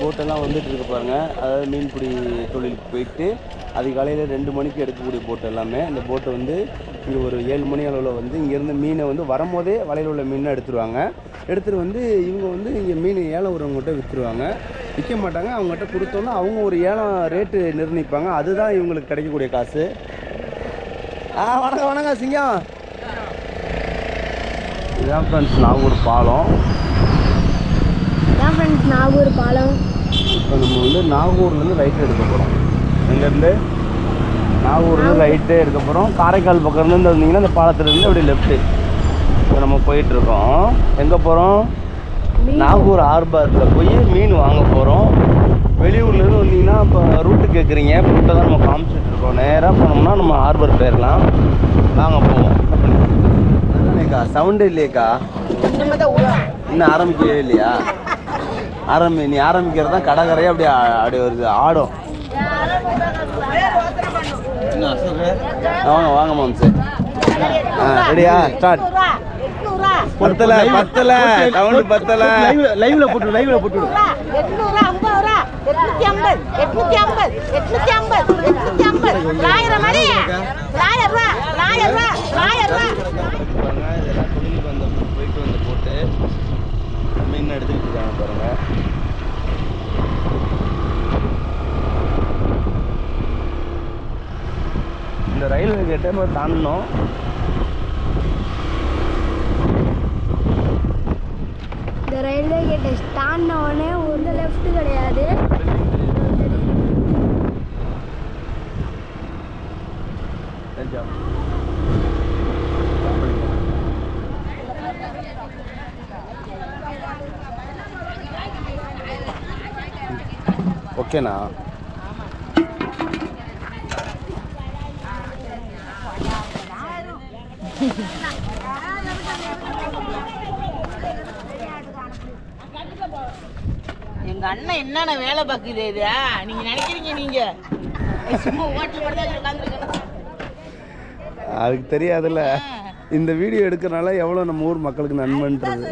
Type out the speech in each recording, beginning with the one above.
போட்டெல்லாம் வந்துட்டு இருக்கு பாருங்க. அதாவது மீன்பிடி தொழிலுக்கு போயிட்டு அதிகாலையில் ரெண்டு மணிக்கு எடுக்கக்கூடிய போட்டு எல்லாமே. இந்த போட்டை வந்து இங்கே ஒரு ஏழு மணி அளவில் வந்து இங்கேருந்து மீனை வந்து வரும்போதே வலையில் உள்ள மீனை எடுத்துருவாங்க. எடுத்துகிட்டு வந்து இவங்க வந்து இங்கே மீன் ஏலம் விடுறவங்ககிட்ட விற்றுருவாங்க விற்க மாட்டாங்க. அவங்ககிட்ட கொடுத்தோன்னா அவங்க ஒரு ஏலம் ரேட்டு நிர்ணயிப்பாங்க. அதுதான் இவங்களுக்கு கிடைக்கக்கூடிய காசு. ஆ வணக்கம் வணக்கம் சிங்கம். இதுதான் ஃப்ரெண்ட்ஸ் நாகூர் பாலம். ஃப்ரெண்ட்ஸ் நாகூர் பாலம். இப்போ நம்ம வந்து நாகூர்லேருந்து ரைட் எடுக்க போகிறோம் இங்கேருந்து நாகூர்லேருந்து ரைட்டு எடுக்க போகிறோம் காரைக்கால் பக்கம் இருந்து வந்தீங்கன்னா இந்த பாலத்துலேருந்து அப்படியே லெஃப்ட்டு இப்போ நம்ம போயிட்டுருக்கோம் எங்கே போகிறோம் நாகூர் ஹார்பரில் போய் மீன் வாங்க போகிறோம் வெளியூர்லேருந்து வந்தீங்கன்னா இப்போ ரூட்டு கேட்குறீங்க ரூட்டை தான் நம்ம காமிச்சிட்டு இருக்கோம். நேராக போனோம்னா நம்ம ஹார்பர் போயிடலாம் வாங்க போவோம். இல்லைக்கா சவுண்டு இல்லையேக்கா? இன்னும் ஆரம்பிக்கவே இல்லையா? ஆரம்பி நீ ஆரம்பிக்கிறது தான் கடற்கரையே அப்படியே ஆ- அப்படியே வருது ஆடும். வாங்க வாங்க மாம்சு. ரெடியா ஸ்டார்ட் பத்தல பத்தல சவுண்டு பத்தல. லைவ்ல போட்டு லைவ்ல போட்டு எட்நூத்தி ஐம்பது எட்நூத்தி ஐம்பது எட்நூத்தி ஐம்பது எட்நூத்தி ஐம்பது ஆயிரம் மணி ஆயிரம் ரூபா ஆயிரம் ரூபா ஆயிரம் ரூபா பாருங்க இதெல்லாம் தொழிலுக்கு வந்த போயிட்டு வந்த போட்டு மீன் எடுத்துக்கிட்டு இருக்காங்க பாருங்க இந்த நம்ம தாண்டணும் இந்த ரயில்வே கேட்டை தாண்டின உடனே ஒரு லெஃப்ட் கிடையாது. ஓகேண்ணா. எங்க அண்ணன் என்னென்ன வேலை பார்க்குது இது? நீங்க நினைக்கிறீங்க நீங்க? சும்மா ஓட்டல் மட்டும் உட்காந்துருக்கேன் அதுக்கு தெரியாதுல்ல. இந்த வீடியோ எடுக்கிறனால எவ்வளோ நம்ம ஊர் மக்களுக்கு நன்மைன்றது.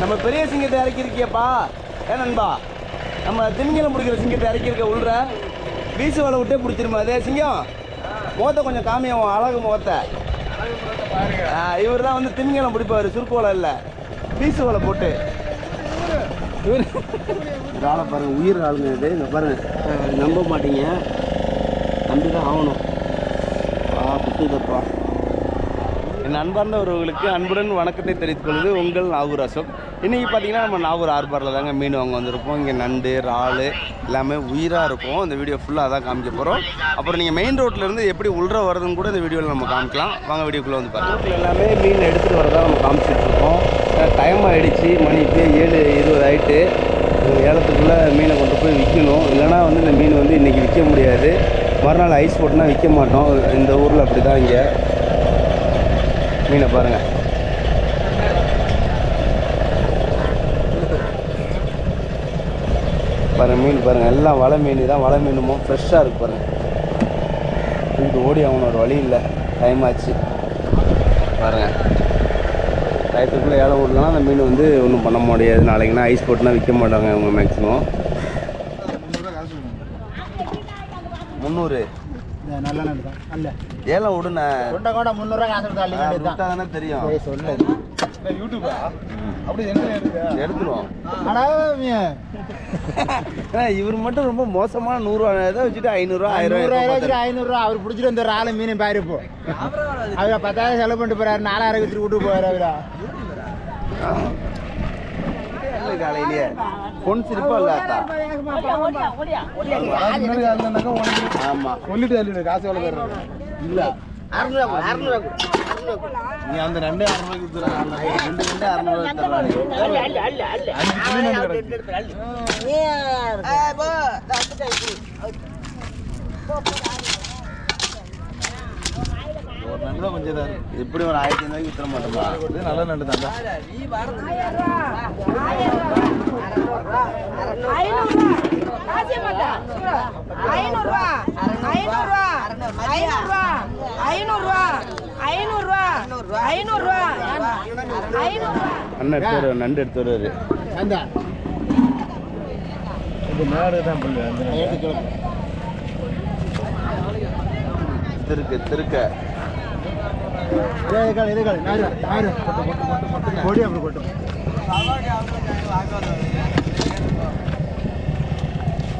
நம்ம பெரிய சிங்கத்தை இறக்கிருக்கியப்பா ஏன் நண்பா நம்ம திமிங்கலம் பிடிக்கிற சிங்கத்தை இறக்கிருக்க உள்ற வீசு வலை விட்டே பிடிச்சிருமா? அதே சிங்கம். முகத்தை கொஞ்சம் காமியும் அழகு முகத்தை. இவர் தான் வந்து திமிங்கலம் பிடிப்பாரு சுருக்கு வலை இல்லை. வலை போட்டு. இவர். ஆளை பாருங்க உயிர் ஆளுங்க இது. இங்க பாருங்க அஹ் நம்ப மாட்டீங்க. நம்பி தான் ஆகணும் ஆ குத்துதப்பா என் அன்பார்ந்த உறவுகளுக்கு அன்புடன் வணக்கத்தை தெரிவித்துக் கொள்வது உங்கள் நாகூர் அசோக். இன்றைக்கி பார்த்தீங்கன்னா நம்ம நாகூர் ஆர்பாரில் தாங்க மீன் வாங்க வந்திருப்போம் இங்கே நண்டு இறால் எல்லாமே உயிராக இருக்கும். இந்த வீடியோ ஃபுல்லாக தான் காமிக்க போகிறோம் அப்புறம் நீங்கள் மெயின் ரோட்லேருந்து எப்படி உள்ற வரதுன்னு கூட இந்த வீடியோவில் நம்ம காமிக்கலாம். வாங்க வீடியோக்குள்ளே வந்து பாருங்கள் எல்லாமே மீன் எடுத்துகிட்டு வரதான் நம்ம காமிச்சிட்ருக்கோம் டைம் ஆகிடுச்சு மணி இப்போ ஏழு இருபது ஆகிட்டு ஏலத்துக்குள்ளே மீனை கொண்டு போய் விற்கணும் இல்லைனா வந்து இந்த மீன் வந்து இன்றைக்கி விற்க முடியாது. மறுநாள் ஐஸ் போட்டுனா விற்க மாட்டோம். இந்த ஊரில் அப்படி தான் இங்கே. மீனை பாருங்கள் பாருங்க மீன் பாருங்கள் எல்லாம் வலை மீன் தான் வலை மீனுமோ ஃப்ரெஷ்ஷாக இருக்கு பாருங்கள் இது ஓடி ஆகணும் ஒரு வழி இல்லை. டைம் ஆச்சு. பாருங்கள் டயத்துக்குள்ளே ஏழை விடலாம் அந்த மீன் வந்து ஒன்றும் பண்ண முடியாது. நாளைக்குனா ஐஸ் போட்டுனா விற்க மாட்டாங்க அவங்க மேக்ஸிமம் முந்நூறு. ஏலம் விடுண்ணே முந்நூறுவா காசு விட்டா தெரியும். யூடியூபா எடுத்துருவோம். இவர் மட்டும் ரொம்ப மோசமான நூறுரூவா இதை வச்சுட்டு ஐநூறுரூவா ஆயிரம் ரூபாய் ஐநூறுரூவா அவர் பிடிச்சிட்டு வந்த ஆளு மீன் பாரு இப்போ. அவர் பத்தாயிரம் செலவு பண்ணிட்டு போறாரு நாலாயிரம் வச்சுட்டு விட்டு போறாரு அவரா. காலையிலேயே. பொன் சிரிப்பா இல்லாதா ஆமா. சொல்லிட்டு காசு எவ்வளோ இல்ல. அறுநூறுவா அறுநூறுவா நீ அந்த ரெண்டு அறுநூறு கொடுத்துறாங்க ரெண்டு ரெண்டு அல்ல அல்ல அஞ்சு. ஒரு நண்டு தான் கொஞ்சம் எப்படி ஒரு ஆயிரத்தி ஐநூறு வித்துற மாட்டோமா? இது நல்ல நண்டு தான். அண்ணன் எடுத்து வருவாரு நண்டு எடுத்து வருவாரு. இது மேடு தான் கிளம்பு திருக்க திருக்க. இதே கால் இதே கால். நாரு நாரு கொடி அப்படி கொட்டு.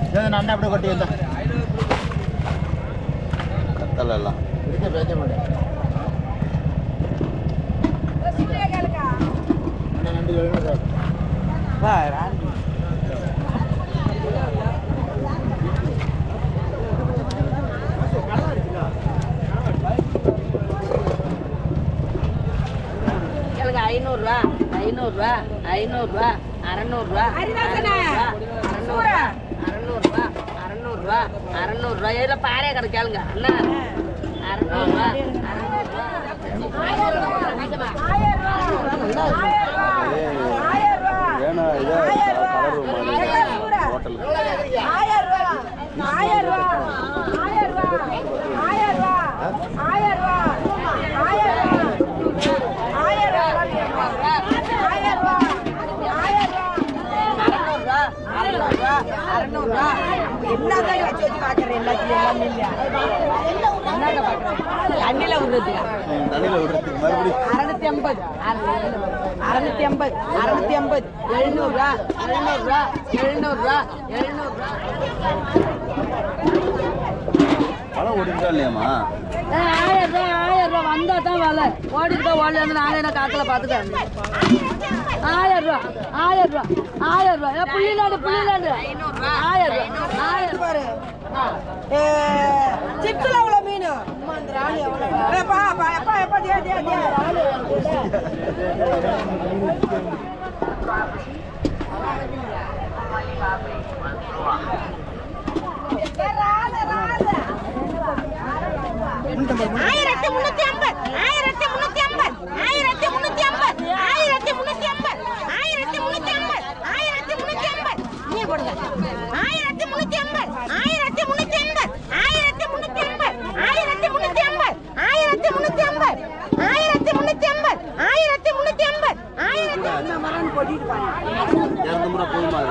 இதோ நான் அப்படியே கொட்டி வந்தா கத்தல இருக்க பேச மாட்டேன். நண்டு எனக்கு ஐநூறுரூவா ஐநூறுரூவா அறநூறுவா அறநூறுவா அறநூறுவா அறநூறுவா அறநூறுவா இதில் பாறையை கிடைக்காளுங்க அண்ணா அறநூறுவா ஏன்னா இதே கலர் மாதிரி ஹோட்டலுக்கு அறநூறுவா அறநூறுவா. என்னதான் வச்சு வச்சு பார்க்குறேன் எல்லாத்தையும் எல்லாம் இல்லையா என்னங்க பார்க்குறேன் தண்ணியில் விடுறதுக்கா? தண்ணியில் விடுறதுக்கு மறுபடியும் அறுநூத்தி ஐம்பது. அறுநூத்தி ஐம்பது. அறுநூத்தி ஐம்பது. எழுநூறுவா. எழுநூறுவா. எழுநூறுவா. எழுநூறுவா. பழம் ஓடிட்டா இல்லையாம்மா? ஆயிரம் ரூபா ஆயிரம் ரூபா தான் வேலை. ஓடிட்டு ஓடி வந்து நானே காக்கல பார்த்துக்கிறேன் ஆயிரம் ரூபா ஆயிரம் ரூபா ஆயிரம் ரூபா. புள்ளிநாடு புள்ளிநாடு. ஆயிரம் ரூபா ஆயிரம் ரூபா. சிப்ஸ்ல எவ்வளோ மீன்? எப்பா எப்பா எப்பா எப்பா தியா தியா தியா. ஆயிரத்தி முன்னூத்தி ஐம்பது ஆயிரத்தி முன்னூத்தி ஐம்பது ஆயிரத்தி முன்னூத்தி ஐம்பது ஆயிரத்தி முன்னூத்தி ஐம்பது ஆயிரத்தி முன்னூத்தி ஐம்பது ஆயிரத்தி முன்னூத்தி ஐம்பது நீ போடுங்க ஆயிரத்தி முன்னூத்தி ஐம்பது ஆயிரத்தி முன்னூத்தி ஐம்பது ஆயிரத்தி முன்னூத்தி ஐம்பது ஆயிரத்தி முன்னூத்தி ஐம்பது ஆயிரத்தி முன்னூத்தி ஐம்பது ஆயிரத்தி முன்னூத்தி ஐம்பது ஆயிரத்தி முன்னூத்தி ஐம்பது ஆயிரத்தி இரநூறு ரூபா போதுமா அது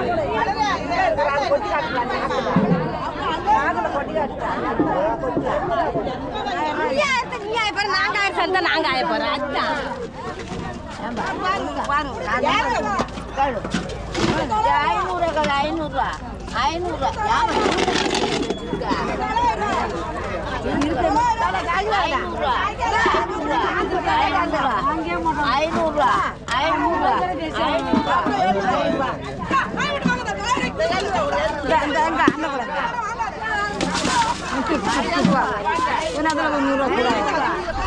நாங்க ஆயிரம் நாங்க ஆயிரம் போறோம் அதுதான் ஐநூறு ஐநூறுரூவா ஐநூறுரூவா ஐநூறுரூவா ஐநூறுரூவா ஐநூறுரூவா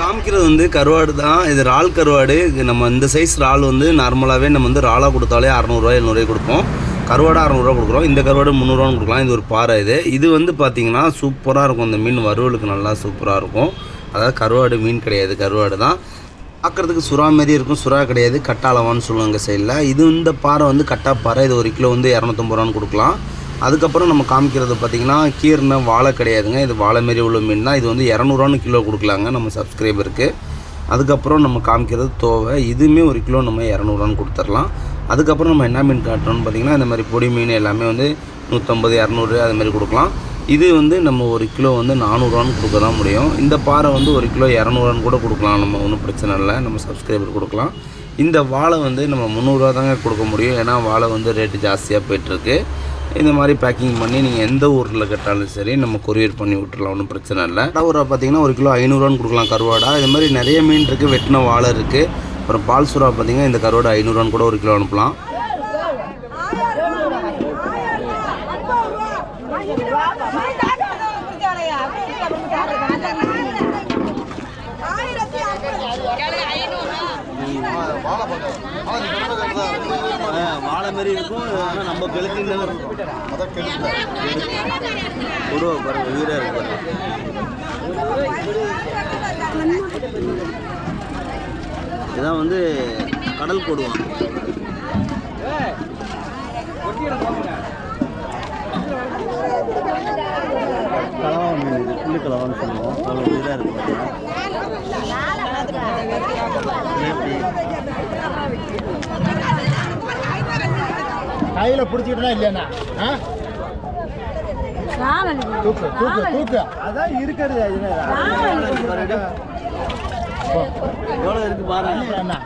காமிக்கிறது வந்து கருவாடு தான். இது இறால் கருவாடு. இது நம்ம இந்த சைஸ் இறால் வந்து நார்மலாகவே நம்ம வந்து இறாலாக கொடுத்தாலே அறநூறுவா எழுநூறுவா கொடுப்போம். கருவாடு அறநூறுவா கொடுக்குறோம். இந்த கருவாடு முந்நூறுவான்னு கொடுக்கலாம். இது ஒரு பாறை இது. இது வந்து பார்த்திங்கன்னா சூப்பராக இருக்கும். இந்த மீன் வறுவலுக்கு நல்லா சூப்பராக இருக்கும். அதாவது கருவாடு மீன் கிடையாது. கருவாடு தான். பார்க்குறதுக்கு சுறா மாரி இருக்கும். சுறா கிடையாது. கட்டாளவான்னு சொல்லுவாங்க சைடில் இது இந்த பாறை வந்து கட்டா பாறை இது ஒரு கிலோ வந்து இரநூத்தம்பது ரூபான்னு கொடுக்கலாம். அதுக்கப்புறம் நம்ம காமிக்கிறது பார்த்திங்கன்னா கீர்னா வாழை கிடையாதுங்க. இது வாழை மாரி உள்ள மீன் தான் இது வந்து இரநூறுவான்னு கிலோ கொடுக்கலாங்க நம்ம சப்ஸ்கிரைபருக்கு. அதுக்கப்புறம் நம்ம காமிக்கிறது தோவை. இதுவுமே ஒரு கிலோ நம்ம இரநூறுவான்னு கொடுத்துர்லாம் அதுக்கப்புறம் நம்ம என்ன மீன் காட்டுறோம்னு பார்த்திங்கன்னா இந்த மாதிரி பொடி மீன் எல்லாமே வந்து நூற்றம்பது இரநூறு அது மாதிரி கொடுக்கலாம். இது வந்து நம்ம ஒரு கிலோ வந்து நானூறுவான்னு கொடுக்க தான் முடியும். இந்த பாறை வந்து ஒரு கிலோ இரநூறுவான்னு கூட கொடுக்கலாம். நம்ம ஒன்றும் பிரச்சனை இல்லை. நம்ம சப்ஸ்கிரைபர் கொடுக்கலாம். இந்த வாழை வந்து நம்ம முந்நூறுரூவா தாங்க கொடுக்க முடியும். ஏன்னா வாழை வந்து ரேட்டு ஜாஸ்தியாக போயிட்டுருக்கு. இந்த மாதிரி பேக்கிங் பண்ணி நீங்கள் எந்த ஊரில் கேட்டாலும் சரி நம்ம கொரியர் பண்ணி விட்டுறலாம் ஒன்றும் பிரச்சனை இல்லை. ஒரு பார்த்தீங்கன்னா ஒரு கிலோ ஐநூறுவான்னு கொடுக்கலாம் கருவாடா. இது மாதிரி நிறைய மீன் இருக்குது வெட்டின வாழை இருக்குது அப்புறம் பால் சுறா பார்த்தீங்கன்னா இந்த கருவாடு ஐநூறுவான்னு கூட ஒரு கிலோ அனுப்பலாம். வாழை மாதிரி இருக்கும். ஆனால் நம்ம கெளுத்தின்னு இருக்கும். கொடுவா பாருங்க உயிராக இருக்கு பாருங்க. இதான் வந்து கடல் கொடுவான். கலவா மீன் இது புள்ளி கலவான்னு சொல்லுவோம். அவ்வளோ உயிராக இருக்கு பாருங்க எப்படி கையில் பிடிச்சிக்கிட்டா இல்லையாண்ணா ஆ? தூக்கு தூக்கு தூக்கு. அதான் இருக்கிறது எவ்வளோ இருக்கு பாருங்க. அண்ணா.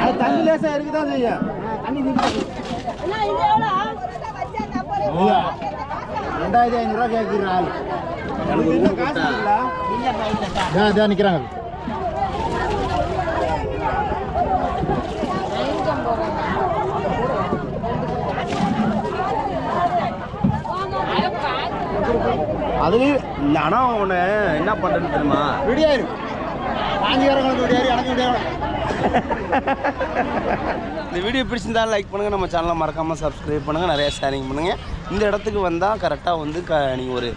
அது தண்ணி லேசாக இருக்கு தான் செய்யும் ஐயா, ரெண்டாயிரத்தி ஐநூறுரூவா கேட்குற ஆள் எனக்கு இன்னும் காசு இல்லைங்களா இதான் நிற்கிறாங்க அதுலேயும் ஆனால் உன்னை என்ன பண்ணுறேன்னு தெரியுமா? விடியாரு காஞ்சிகாரங்களுக்கு விடியாரு எனக்கு விடியாரு இந்த வீடியோ பிடிச்சிருந்தா லைக் பண்ணுங்கள் நம்ம சேனலை மறக்காமல் சப்ஸ்கிரைப் பண்ணுங்கள் நிறையா ஷேரிங் பண்ணுங்கள் இந்த இடத்துக்கு வந்தால் கரெக்டாக வந்து க நீங்கள் ஒரு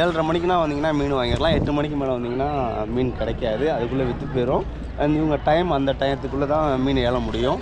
ஏழரை மணிக்குனா வந்தீங்கன்னா மீன் வாங்கிடலாம். எட்டு மணிக்கு மேலே வந்தீங்கன்னா மீன் கிடைக்காது. அதுக்குள்ளே விற்று போயிடும் அண்ட் இவங்க டைம் அந்த டயத்துக்குள்ளே தான் மீன் ஏழ முடியும்.